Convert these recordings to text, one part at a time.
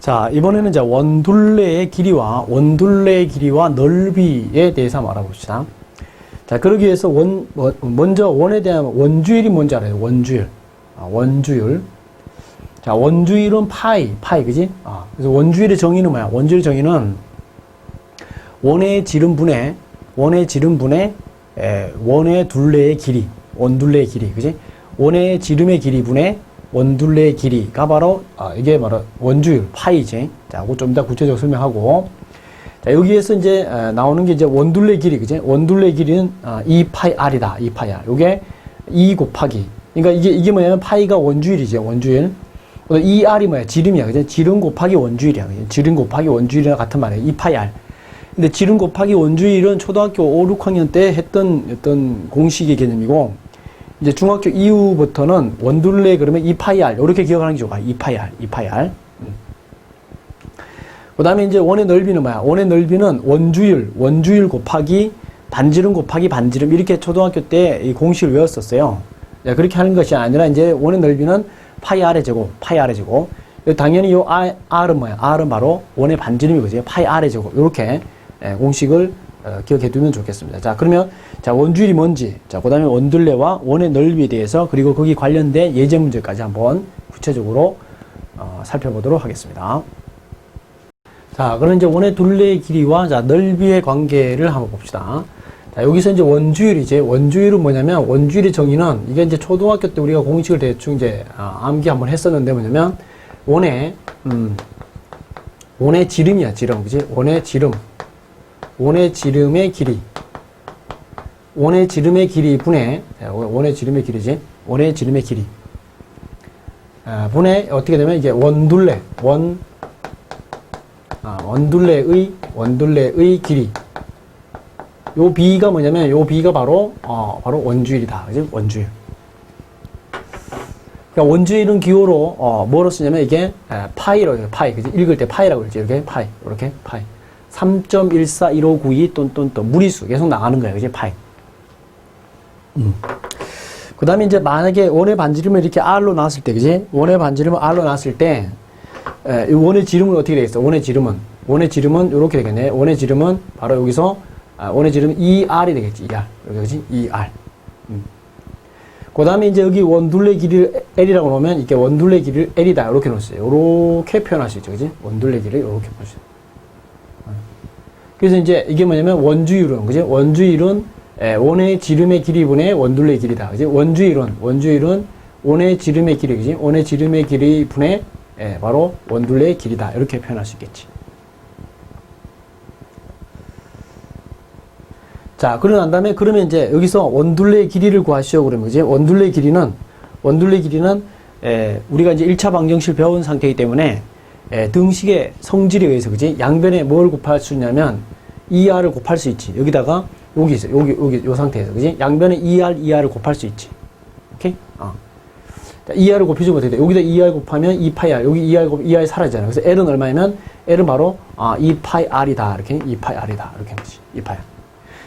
자, 이번에는 이제 원둘레의 길이와 원둘레의 길이와 넓이에 대해서 알아봅시다. 자, 그러기 위해서 원, 원- 먼저 원에 대한 원주율이 뭔지 알아요? 원주율. 아, 원주율. 자, 원주율은 파이, 파이, 그지? 아, 그래서 원주율의 정의는 뭐야? 원주율의 정의는 원의 지름분의, 원의 지름분의, 에, 원의 둘레의 길이, 원둘레의 길이, 그지? 원의 지름의 길이 분의 원둘레의 길이가 바로, 아, 이게 바로 원주율, 파이지. 자, 그거 좀 이따 구체적으로 설명하고. 자, 여기에서 이제 에, 나오는 게 이제 원둘레 길이, 그지? 원둘레 길이는 아, 2 파이 r이다. 2 파이 r. 요게 2 곱하기. 그러니까 이게 이게 뭐냐면 파이가 원주율이죠. 원주율. 그래서 2r이 뭐야? 지름이야. 그지? 지름 곱하기 원주율이야. 그지? 지름 곱하기 원주율이랑 같은 말이야. 2 파이 r. 근데 지름 곱하기 원주율은 초등학교 5, 6학년 때 했던 어떤 공식의 개념이고 이제 중학교 이후부터는 원둘레 그러면 2파이 r 이렇게 기억하는 게 좋아. 2파이 r, 2파이 r. 그 다음에 이제 원의 넓이는 뭐야? 원의 넓이는 원주율, 원주율 곱하기 반지름 곱하기 반지름 이렇게 초등학교 때 이 공식을 외웠었어요. 야, 그렇게 하는 것이 아니라 이제 원의 넓이는 파이 r의 제곱, 파이 r의 제곱. 당연히 요 R- R은 뭐야? R은 바로 원의 반지름이 그죠? 파이 r의 제곱. 이렇게 예, 공식을 어, 기억해 두면 좋겠습니다. 자, 그러면 자, 원주율이 뭔지, 자, 그다음에 원둘레와 원의 넓이에 대해서 그리고 거기 관련된 예제 문제까지 한번 구체적으로 어, 살펴보도록 하겠습니다. 자, 그럼 이제 원의 둘레의 길이와 자, 넓이의 관계를 한번 봅시다. 자, 여기서 이제 원주율이지. 원주율은 뭐냐면, 원주율의 정의는, 이게 이제 초등학교 때 우리가 공식을 대충 이제, 아, 암기 한번 했었는데 뭐냐면, 원의, 음, 원의 지름이야, 지름. 그지? 원의 지름. 원의 지름의 길이. 원의 지름의 길이 분의, 자, 원의 지름의 길이지. 원의 지름의 길이. 아, 분의, 어떻게 되면 이게 원둘레, 원, 아, 원둘레의 원둘레의 길이. 요 b가 뭐냐면 요 b가 바로 어 바로 원주율이다. 그지? 원주율. 그러니까 원주율은 기호로 어 뭐로 쓰냐면 이게 에, 파이로. 파이. 그지? 읽을 때 파이라고 그러지. 이렇게 파이. 이렇게 파이. 3.141592 똔똔똔 무리수 계속 나가는 거예요. 그지? 파이. 음. 그 다음에 이제 만약에 원의 반지름을 이렇게 R로 나왔을 때, 그지? 원의 반지름을 R로 나왔을 때, 에, 이 원의 지름은 어떻게 되겠어? 원의 지름은 원의 지름은 이렇게 되겠네. 원의 지름은 바로 여기서 아, 원의 지름은 2r이 되겠지. 2r. 여기 그지? 2r. 음. 그 다음에 이제 여기 원둘레 길이를 l이라고 놓으면 이게 원둘레 길이를 l이다. 이렇게 놓으세요. 이렇게 표현할 수 있죠. 그지? 원둘레 길이를 이렇게 보세요. 그래서 이제 이게 뭐냐면 원주율은 그지? 원주율은 에, 원의 지름의 길이 분의 원둘레 길이다. 그지? 원주율은 원주율은 원의 지름의 길이 그지? 원의 지름의 길이 분의 예, 바로 원둘레의 길이다. 이렇게 표현할 수 있겠지. 자, 그러고 난 다음에 그러면 이제 여기서 원둘레의 길이를 구하시오 그러면 이제 원둘레의 길이는 원둘레의 길이는 에, 우리가 이제 1차 방정식 배운 상태이기 때문에 에, 등식의 성질에 의해서 그지 양변에 뭘 곱할 수 있냐면 2r을 곱할 수 있지. 여기다가 여기 있어. 여기 여기 요 상태에서 그지 양변에 2r 2r을 곱할 수 있지. 오케이? 어. 자, 2r을 곱해주면 어떻게 돼? 여기다 2r 곱하면 2파이 r, 여기 2r 곱 2r 사라지잖아요. 그래서 l은 얼마냐면 l은 바로 아, 2파이 r이다. 이렇게 2파이 r이다. 이렇게 하지. 2파이 r.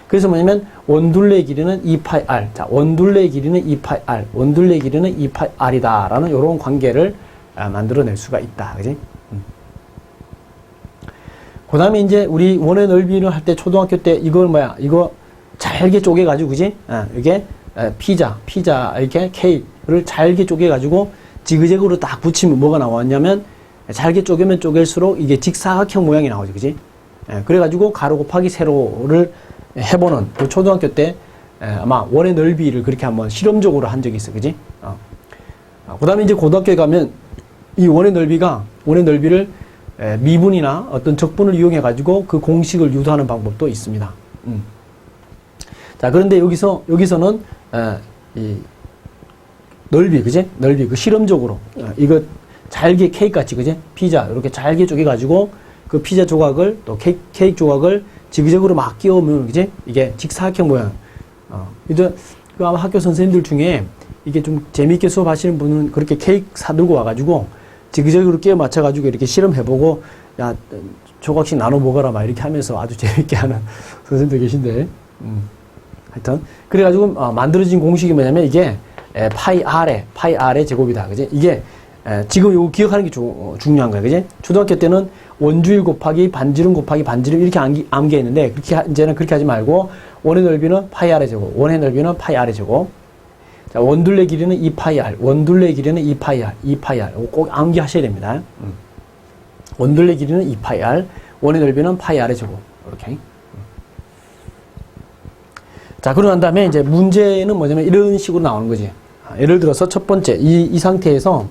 그래서 뭐냐면 원둘레 길이는 2파이 r. 자, 원둘레 길이는 2파이 r. 원둘레 길이는 2파이 r이다라는 이런 관계를 아, 만들어낼 수가 있다. 그지? 음. 그다음에 이제 우리 원의 넓이를 할 때 초등학교 때 이걸 뭐야? 이거 잘게 쪼개 가지고 그지? 아, 이게 에, 피자, 피자 이렇게 케이크를 잘게 쪼개 가지고 지그재그로 딱 붙이면 뭐가 나왔냐면 잘게 쪼개면 쪼갤수록 이게 직사각형 모양이 나오죠. 그지? 예, 그래가지고 가로 곱하기 세로를 해보는 그 초등학교 때 에, 아마 원의 넓이를 그렇게 한번 실험적으로 한 적이 있어. 그지? 어. 그 다음에 이제 고등학교에 가면 이 원의 넓이가, 원의 넓이를 에, 미분이나 어떤 적분을 이용해 가지고 그 공식을 유도하는 방법도 있습니다. 음. 자, 그런데 여기서, 여기서는, 에, 이, 넓이, 그지? 넓이, 그 실험적으로, 어, 이거 잘게 케이크 같이, 그지? 피자, 이렇게 잘게 쪼개 가지고 그 피자 조각을 또 케이크, 케이크 조각을 지그재그로 막 끼우면, 그지? 이게 직사각형 모양. 어, 이제 그 아마 학교 선생님들 중에 이게 좀 재미있게 수업하시는 분은 그렇게 케이크 사들고 와가지고 지그재그로 끼워 맞춰가지고 이렇게 실험해보고 야 조각씩 나눠 먹어라 막 이렇게 하면서 아주 재밌게 하는 선생님들 계신데 음. 하여튼 그래가지고 어, 만들어진 공식이 뭐냐면 이게 에, 파이 r의 파이 r의 제곱이다 그지 이게 에, 지금 요거 기억하는 게 주, 어, 중요한 거예요. 그지? 초등학교 때는 원주일 곱하기 반지름 곱하기 반지름 이렇게 암기, 암기했는데 그렇게 하- 이제는 그렇게 하지 말고 원의 넓이는 파이 아래 제곱, 원의 넓이는 파이 아래 제곱. 자, 원둘레 길이는 2파이 r, 원둘레 길이는 2파이 r, 2파이 r. 꼭 암기하셔야 됩니다. 음. 원둘레 길이는 2파이 r, 원의 넓이는 파이 r의 제곱. 이렇게. 자, 그러고 난 다음에 이제 문제는 뭐냐면 이런 식으로 나오는 거지. 아, 예를 들어서 첫 번째, 이, 이 상태에서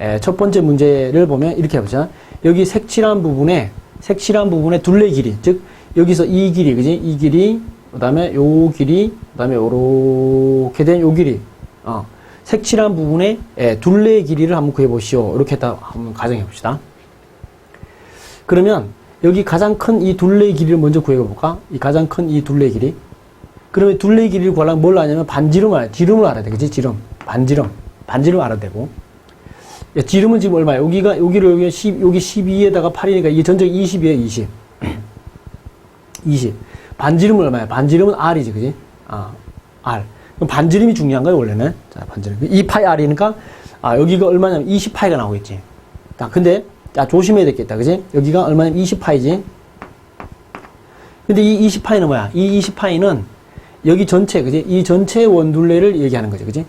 에, 첫 번째 문제를 보면 이렇게 해보자. 여기 색칠한 부분에, 색칠한 부분에 둘레 길이, 즉, 여기서 이 길이, 그지? 이 길이, 그 다음에 요 길이, 그 다음에 요렇게 된 요 길이, 어, 색칠한 부분에 에, 둘레의 길이를 한번 구해보시오. 이렇게 딱 한번 가정해 봅시다. 그러면 여기 가장 큰 이 둘레의 길이를 먼저 구해볼까? 이 가장 큰 이 둘레의 길이. 그러면 둘레의 길이를 구하려면 뭘 하냐면 반지름을 알아야 돼. 지름을 알아야 돼. 그치? 지름. 반지름. 반지름 알아야 되고. 야, 지름은 지금 얼마야? 여기가, 여기를 여기 10, 여기 12에다가 8이니까 이게 전적 20이에요, 20. 20. 반지름은 얼마야? 반지름은 R이지, 그지? 아, R. 그럼 반지름이 중요한 거예요, 원래는. 자, 반지름. 2파이 R이니까, 아, 여기가 얼마냐면 20파이가 나오겠지. 자, 근데, 자, 조심해야 되겠다, 그지? 여기가 얼마냐면 20파이지. 근데 이 20파이는 뭐야? 이 20파이는 여기 전체, 그지? 이 전체 원둘레를 얘기하는 거지, 그지?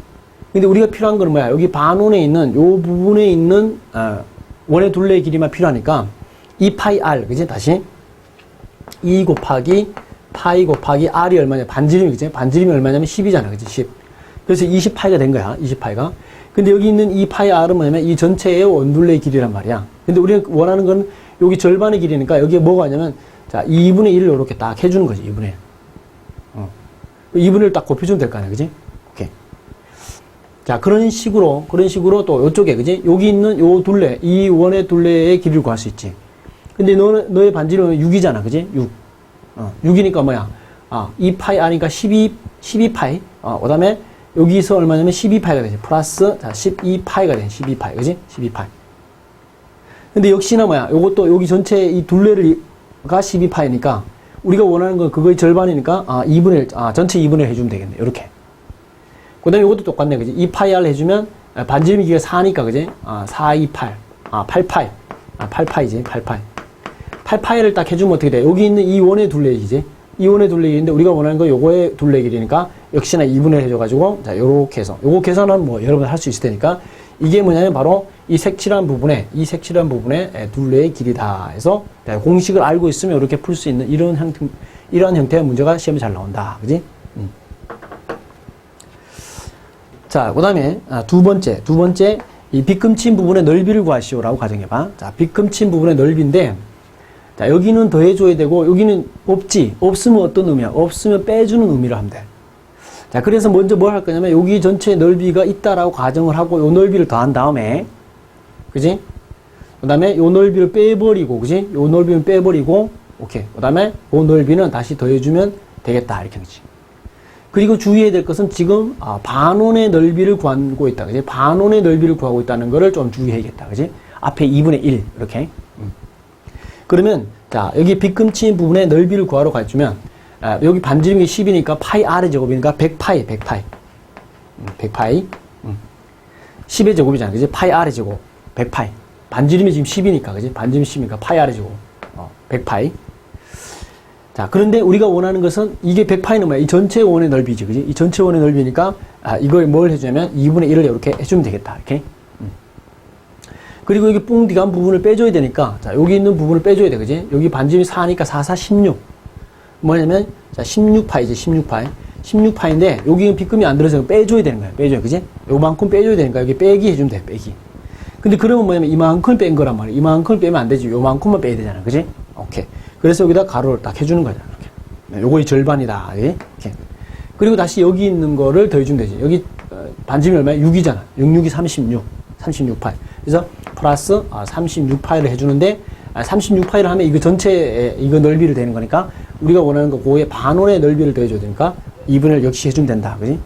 근데 우리가 필요한 건 뭐야? 여기 반원에 있는, 요 부분에 있는, 어, 원의 둘레의 길이만 필요하니까, 2파이 R, 그지? 다시. 2 곱하기 파이 곱하기 R이 얼마냐? 반지름이, 그지? 반지름이 얼마냐면 10이잖아, 그지? 10. 그래서 20파이가 된 거야, 20파이가. 근데 여기 있는 이 파이 R은 뭐냐면 이 전체의 원둘레의 길이란 말이야. 근데 우리가 원하는 건 여기 절반의 길이니까 여기에 뭐가 있냐면, 자, 2분의 1을 이렇게 딱 해주는 거지, 2분의 1. 어. 2분의 1딱 곱해주면 될 거 아니야, 그지? 자, 그런 식으로, 그런 식으로 또 요쪽에, 그지? 여기 있는 요 둘레, 이 원의 둘레의 길이를 구할 수 있지. 근데 너, 너의 반지름은 6이잖아, 그지? 6. 어, 6이니까 뭐야? 아, 2파이 아니까 12, 12파이. 어, 그 다음에 여기서 얼마냐면 12파이가 되지. 플러스, 자, 12파이가 돼. 12파이. 그지? 12파이. 근데 역시나 뭐야? 요것도 여기 전체 이 둘레를, 가 12파이니까 우리가 원하는 건 그거의 절반이니까 아, 2분의 1, 아, 전체 2분의 1 해주면 되겠네. 이렇게. 그 다음에 이것도 똑같네. 그지? 2파이를 해주면 아, 반지름이 기가 4니까, 그지? 아, 4, 2, 8. 아, 8파이. 아, 8파이지. 8파이. 8파이를 딱 해주면 어떻게 돼? 여기 있는 이 원의 둘레이지. 이 원의 둘레길인데 우리가 원하는 건 요거의 둘레길이니까 역시나 2분의 1 해줘가지고 자, 요렇게 해서. 요거 계산은 뭐 여러분 할수 있을 테니까 이게 뭐냐면 바로 이 색칠한 부분에, 이 색칠한 부분에 에, 둘레의 길이다 해서 자, 공식을 알고 있으면 이렇게 풀 수 있는 이런 형태, 이러한 형태의 문제가 시험에 잘 나온다. 그지? 음. 자, 그 다음에 두 번째, 두 번째 이 빗금친 부분의 넓이를 구하시오라고 가정해봐. 자, 빗금친 부분의 넓이인데 자, 여기는 더해줘야 되고, 여기는 없지. 없으면 어떤 의미야? 없으면 빼주는 의미로 하면 돼. 자, 그래서 먼저 뭘 할 거냐면, 여기 전체 넓이가 있다라고 가정을 하고, 요 넓이를 더한 다음에, 그지? 그 다음에 요 넓이를 빼버리고, 그지? 요 넓이는 빼버리고, 오케이. 그 다음에 요 넓이는 다시 더해주면 되겠다. 이렇게 하지. 그리고 주의해야 될 것은 지금, 아, 반원의 넓이를 구하고 있다. 그지? 반원의 넓이를 구하고 있다는 거를 좀 주의해야겠다. 그지? 앞에 2분의 1, 이렇게. 음. 그러면 자 여기 빗금친 부분의 넓이를 구하러 가주면 아, 여기 반지름이 10이니까 파이 r의 제곱이니까 100파이 100파이. 음, 100파이. 음. 10의 제곱이잖아. 그지? 파이 r의 제곱. 100파이. 반지름이 지금 10이니까 그지? 반지름이 10이니까 파이 r의 제곱. 어, 100파이. 자 그런데 우리가 원하는 것은 이게 100파이는 뭐야. 이 전체 원의 넓이지 그지? 이 전체 원의 넓이니까 아, 이걸 뭘 해주냐면 2분의 1을 이렇게 해주면 되겠다 이렇게 그리고 여기 뿡 디간 부분을 빼줘야 되니까, 자, 여기 있는 부분을 빼줘야 돼, 그지? 여기 반지름이 4니까 4, 4, 16. 뭐냐면, 자, 16파이지, 16파이. 16파인데, 여기 빗금이 안 들어서 빼줘야 되는 거야. 빼줘야, 그지? 요만큼 빼줘야 되니까, 여기 빼기 해주면 돼, 빼기. 근데 그러면 뭐냐면, 이만큼 뺀 거란 말이야. 이만큼 빼면 안 되지. 요만큼만 빼야 되잖아, 그지? 오케이. 그래서 여기다 가로를 딱 해주는 거잖아, 이렇게. 네, 요거의 절반이다, 그지? 이렇게. 그리고 다시 여기 있는 거를 더해주면 되지. 여기, 어, 반지름이 얼마야? 6이잖아. 6, 6이 36. 36파이. 그래서 플러스 36파이를 해주는데 36파이를 하면 이거 전체 이거 넓이를 되는 거니까 우리가 원하는 거 고의 반원의 넓이를 더해줘야 되니까 2분의 역시 해주면 된다. 그지?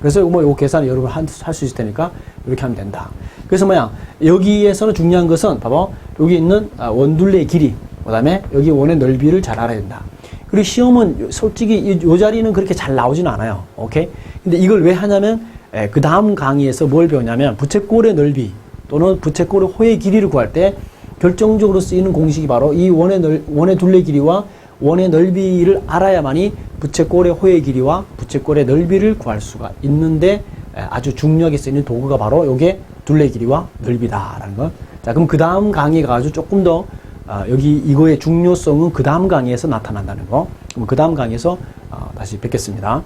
그래서 뭐요 계산을 여러분 할 수 있을 테니까 이렇게 하면 된다. 그래서 뭐야 여기에서는 중요한 것은 봐봐 여기 있는 원둘레의 길이 그 다음에 여기 원의 넓이를 잘 알아야 된다. 그리고 시험은 솔직히 이 자리는 그렇게 잘 나오지는 않아요. 오케이? 근데 이걸 왜 하냐면 그 다음 강의에서 뭘 배우냐면 부채꼴의 넓이 또는 부채꼴의 호의 길이를 구할 때 결정적으로 쓰이는 공식이 바로 이 원의, 넓, 원의 둘레 길이와 원의 넓이를 알아야만이 부채꼴의 호의 길이와 부채꼴의 넓이를 구할 수가 있는데 에, 아주 중요하게 쓰이는 도구가 바로 요게 둘레 길이와 넓이다라는 것. 자, 그럼 그 다음 강의에 가지고 조금 더 아, 여기 이거의 중요성은 그 다음 강의에서 나타난다는 거. 그럼 그 다음 강의에서 어, 다시 뵙겠습니다.